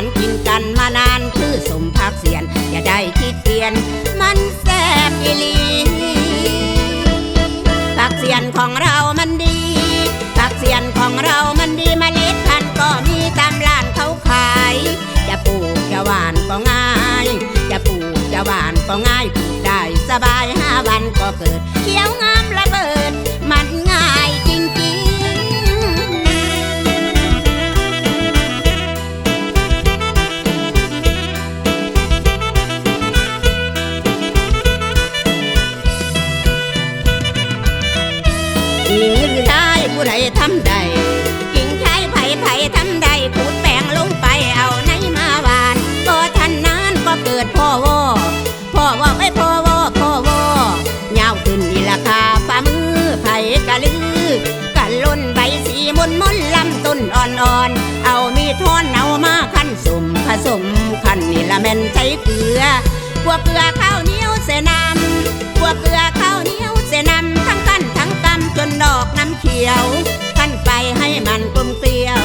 านกินกันมานานคือสมพักเสียน อย่าได้คิดเปลี่ยน มันแซ่บอีลีผักเสียนของเรามันดีผักเสียนของเรามันดีมเมล็ดพันธุ์ก็มีตามร้านเขาขาย จะปลูกจะหวานก็ง่าย จะปลูกจะหวานก็ง่ายปลูกได้สบายห้าวันก็เกิดเขียวงามระเบิด หญิงหรือชายผู้ใดทำได้หญิงชายไผ่ไผ่ทำได้ขูดแป้งลงไปเอาในมาหวานก็ทันนั้นก็เกิดพ่อวอพ่อวอไม่พ่อวอพ่อวอยาวขึ้นนี่ราคาฝ่ามือไผ่กะลือกันล้นใบสีมนมนลำต้นอ่อนๆเอามีดทอนเอามาขั้นสมผสมขั้นนี่ละแม่นใช้เกลือพวกเกลือข้าวเหนียวเสนำพวกเกลือข้าวเหนียว ลียวขั้นไปให้มันกลมเกลียว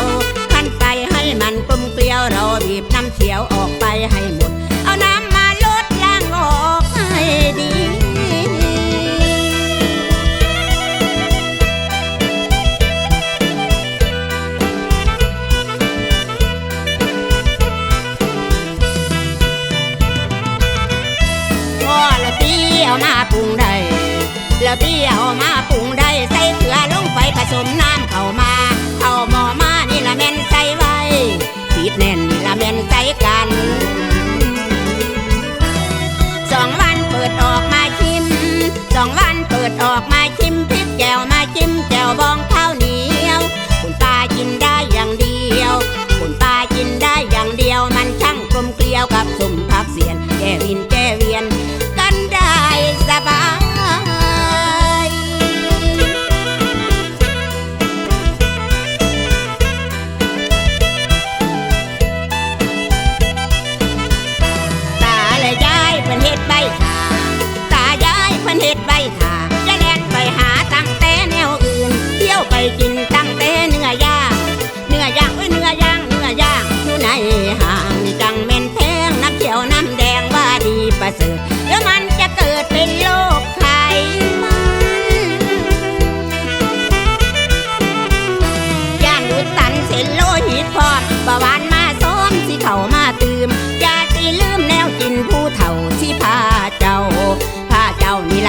ขั้นไปให้มันกลมเกลียวเราบีบน้ำเขียวออกไปให้หมด เอาน้ำมาลดล้างออกให้ดีพ่อละเตี้ยวมาปรุงได้แล้วเตี้ยวมาปรุงได้ มาจิ้มแก้วบองข้าวเหนียว คุณตากินได้อย่างเดียว คุณตากินได้อย่างเดียว มันช่างกลมเกลียวกับสุ่มพักเสียนแก้วินแก้เวียน กันได้สบายตาและยายเพิ่นเฮ็ดใบถาตายายเพิ่นเฮ็ดใบ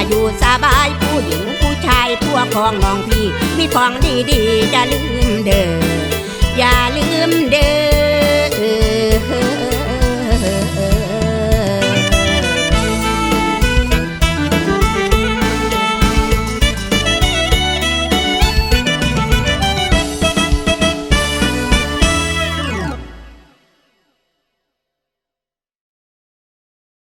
อยู่สบายผู้หญิงผู้ชายพวกของน้องพี่ มีของดีๆจะลืมเด้ออย่าลืมเด้อ